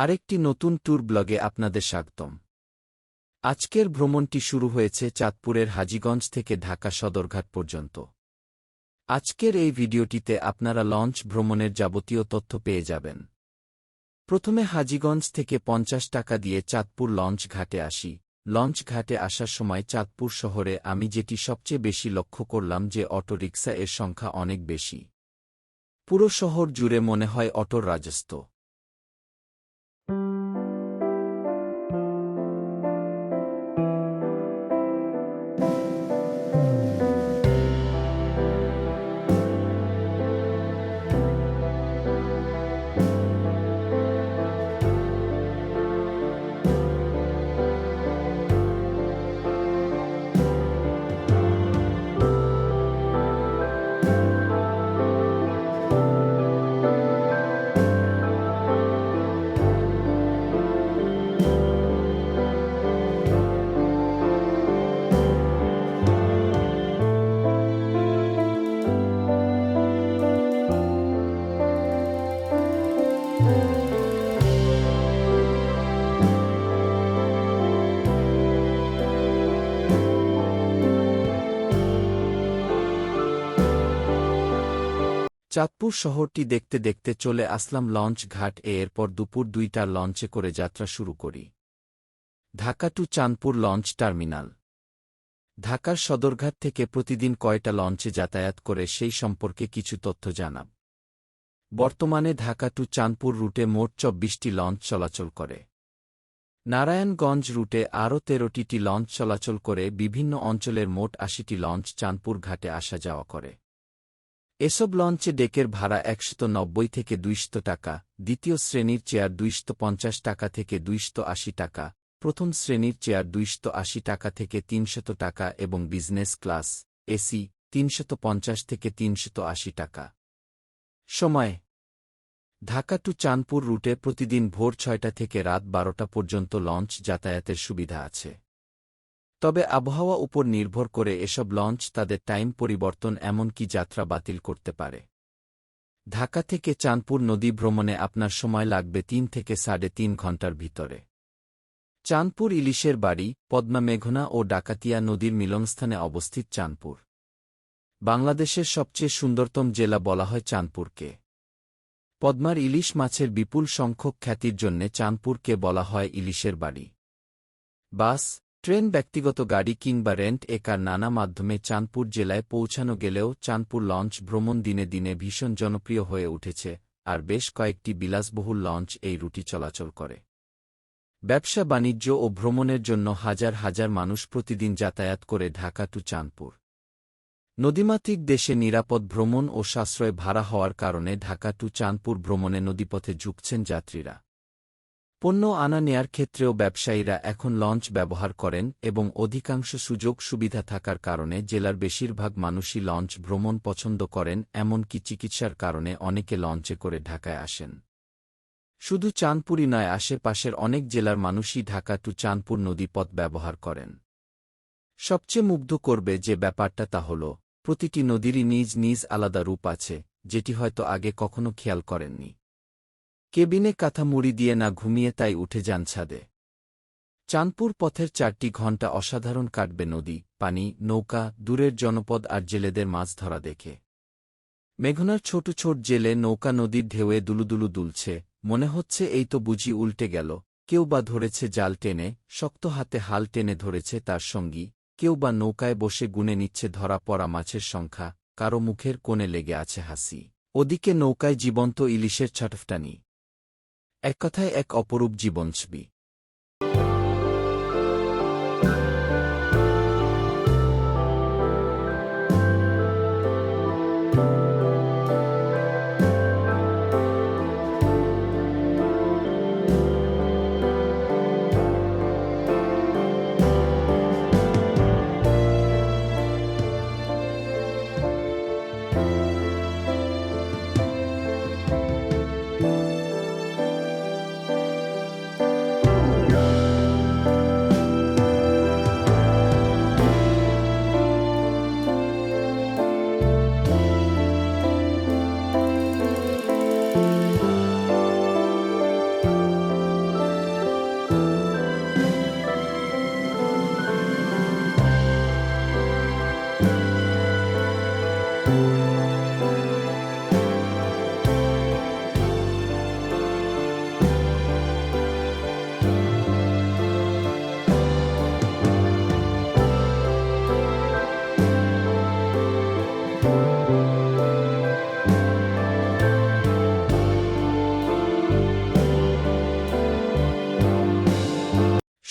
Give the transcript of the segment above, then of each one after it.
আরেকটি নতুন ট্যুর ব্লগে আপনাদের স্বাগতম। আজকের ভ্রমণটি শুরু হয়েছে চাঁদপুরের হাজীগঞ্জ থেকে ঢাকা সদরঘাট পর্যন্ত। আজকের এই ভিডিওটিতে আপনারা লঞ্চ ভ্রমণের যাবতীয় তথ্য পেয়ে যাবেন। প্রথমে হাজীগঞ্জ থেকে পঞ্চাশ টাকা দিয়ে চাঁদপুর লঞ্চ ঘাটে আসি। লঞ্চ ঘাটে আসার সময় চাঁদপুর শহরে আমি যেটি সবচেয়ে বেশি লক্ষ্য করলাম যে অটো রিক্সা এর সংখ্যা অনেক বেশি। পুরো শহর জুড়ে মনে হয় অটোর রাজস্ব চাঁদপুর শহরটি দেখতে দেখতে চলে আসলাম লঞ্চ ঘাট এ, এরপর দুপুর দুইটার লঞ্চে করে যাত্রা শুরু করি। Dhaka to Chandpur launch terminal. ঢাকার সদরঘাট থেকে প্রতিদিন কয়টা লঞ্চে যাতায়াত করে সেই সম্পর্কে কিছু তথ্য জানাব। বর্তমানে ঢাকা টু চাঁদপুর রুটে মোট চব্বিশটি লঞ্চ চলাচল করে। নারায়ণগঞ্জ রুটে আরও তেরোটিটি লঞ্চ চলাচল করে, বিভিন্ন অঞ্চলের মোট আশিটি লঞ্চ চাঁদপুর ঘাটে আসা যাওয়া করে। এসব লঞ্চে ডেকের ভাড়া একশত নব্বই থেকে দুইশত টাকা, দ্বিতীয় শ্রেণির চেয়ার দুইশত পঞ্চাশ টাকা থেকে দুইশত আশি টাকা, প্রথম শ্রেণির চেয়ার দুইশত আশি টাকা থেকে তিনশত টাকা এবং বিজনেস ক্লাস, এসি, তিনশত পঞ্চাশ থেকে তিনশত আশি টাকা। সময়। ঢাকা টু চাঁদপুর রুটে প্রতিদিন ভোর ছয়টা থেকে রাত বারোটা পর্যন্ত লঞ্চ যাতায়াতের সুবিধা আছে। তবে আবহাওয়া উপর নির্ভর করে এসব লঞ্চ তাদের টাইম পরিবর্তন এমনকি যাত্রা বাতিল করতে পারে। ঢাকা থেকে চাঁদপুর নদী ভ্রমণে আপনার সময় লাগবে তিন থেকে সাড়ে তিন ঘণ্টার ভিতরে। চাঁদপুর ইলিশের বাড়ি, পদ্মা মেঘনা ও ডাকাতিয়া নদীর মিলনস্থানে অবস্থিত চাঁদপুর। বাংলাদেশের সবচেয়ে সুন্দরতম জেলা বলা হয় চাঁদপুরকে। পদ্মার ইলিশ মাছের বিপুল সংখ্যক খ্যাতির জন্যে চাঁদপুরকে বলা হয় ইলিশের বাড়ি। বাস ট্রেন ব্যক্তিগত গাড়ি কিংবা রেন্ট একার নানা মাধ্যমে চাঁদপুর জেলায় পৌঁছানো গেলেও চাঁদপুর লঞ্চ ভ্রমণ দিনে দিনে ভীষণ জনপ্রিয় হয়ে উঠেছে, আর বেশ কয়েকটি বিলাসবহুল লঞ্চ এই রুটি চলাচল করে। ব্যবসা, বাণিজ্য ও ভ্রমণের জন্য হাজার হাজার মানুষ প্রতিদিন যাতায়াত করে ঢাকা টু চাঁদপুর। নদীমাতৃক দেশে নিরাপদ ভ্রমণ ও সাশ্রয় ভাড়া হওয়ার কারণে ঢাকা টু চাঁদপুর ভ্রমণে নদীপথে ঝুঁকছেন যাত্রীরা। পণ্য আনা নেয়ার ক্ষেত্রেও ব্যবসায়ীরা এখন লঞ্চ ব্যবহার করেন এবং অধিকাংশ সুযোগ সুবিধা থাকার কারণে জেলার বেশিরভাগ মানুষই লঞ্চ ভ্রমণ পছন্দ করেন, এমনকি চিকিৎসার কারণে অনেকে লঞ্চে করে ঢাকায় আসেন। শুধু চাঁদপুরই নয়, আশেপাশের অনেক জেলার মানুষই ঢাকা টু চাঁদপুর নদীপথ ব্যবহার করেন। সবচেয়ে মুগ্ধ করবে যে ব্যাপারটা তা হল, প্রতিটি নদীরই নিজ নিজ আলাদা রূপ আছে, যেটি হয়তো আগে কখনো খেয়াল করেননি। কেবিনে কাঁথা মুড়ি দিয়ে না ঘুমিয়ে তাই উঠে যান ছাদে। চাঁদপুর পথের চারটি ঘণ্টা অসাধারণ কাটবে নদী, পানি, নৌকা, দূরের জনপদ আর জেলেদের মাছ ধরা দেখে। মেঘনার ছোট ছোট জেলে নৌকা নদীর ঢেউয়ে দুলুদুলু দুলছে, মনে হচ্ছে এই তো বুঝি উল্টে গেল, কেউ বা ধরেছে জাল টেনে, শক্ত হাতে হাল টেনে ধরেছে তার সঙ্গী, কেউ বা নৌকায় বসে গুনে নিচ্ছে ধরা পড়া মাছের সংখ্যা, কারও মুখের কোণে লেগে আছে হাসি। ওদিকে নৌকায় জীবন্ত ইলিশের ছটফটানি। এক কথায় এক অপরূপ জীবনছবি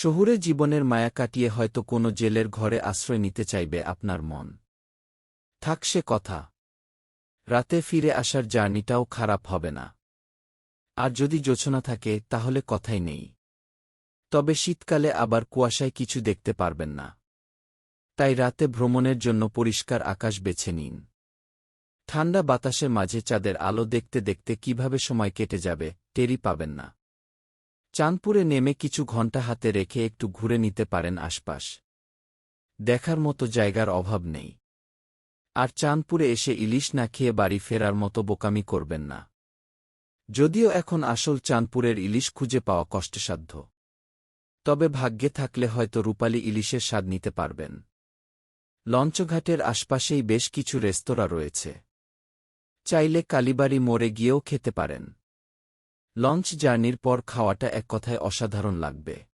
শহুরে জীবনের মায়া কাটিয়ে হয়তো কোনো জেলের ঘরে আশ্রয় নিতে চাইবে আপনার মন। থাক সে কথা। রাতে ফিরে আসার জার্নিটাও খারাপ হবে না। আর যদি যোচনা থাকে, তাহলে কথাই নেই। তবে শীতকালে আবার কুয়াশায় কিছু দেখতে পারবেন না। তাই রাতে ভ্রমণের জন্য পরিষ্কার আকাশ বেছে নিন। ঠান্ডা বাতাসের মাঝে চাঁদের আলো দেখতে দেখতে কীভাবে সময় কেটে যাবে টেরি পাবেন না। চাঁদপুরে নেমে কিছু ঘণ্টা হাতে রেখে একটু ঘুরে নিতে পারেন আশপাশ। দেখার মতো জায়গার অভাব নেই। আর চাঁদপুরে এসে ইলিশ না খেয়ে বাড়ি ফেরার মতো বোকামি করবেন না। যদিও এখন আসল চাঁদপুরের ইলিশ খুঁজে পাওয়া কষ্টসাধ্য। তবে ভাগ্যে থাকলে হয়তো রূপালী ইলিশের স্বাদ নিতে পারবেন। লঞ্চঘাটের আশপাশেই বেশ কিছু রেস্তোরাঁ রয়েছে। চাইলে কালীবাড়ি মোড়ে গিয়েও খেতে পারেন। লঞ্চ জার্নির পর খাওয়াটা এক কথায় অসাধারণ লাগবে।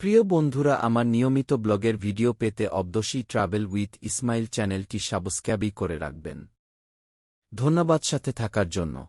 প্রিয় বন্ধুরা, আমার নিয়মিত ব্লগের ভিডিও পেতে অবদশী ট্রাভেল উইথ ইসমাইল চ্যানেলটি সাবস্ক্রাইবই করে রাখবেন। ধন্যবাদ সাথে থাকার জন্য।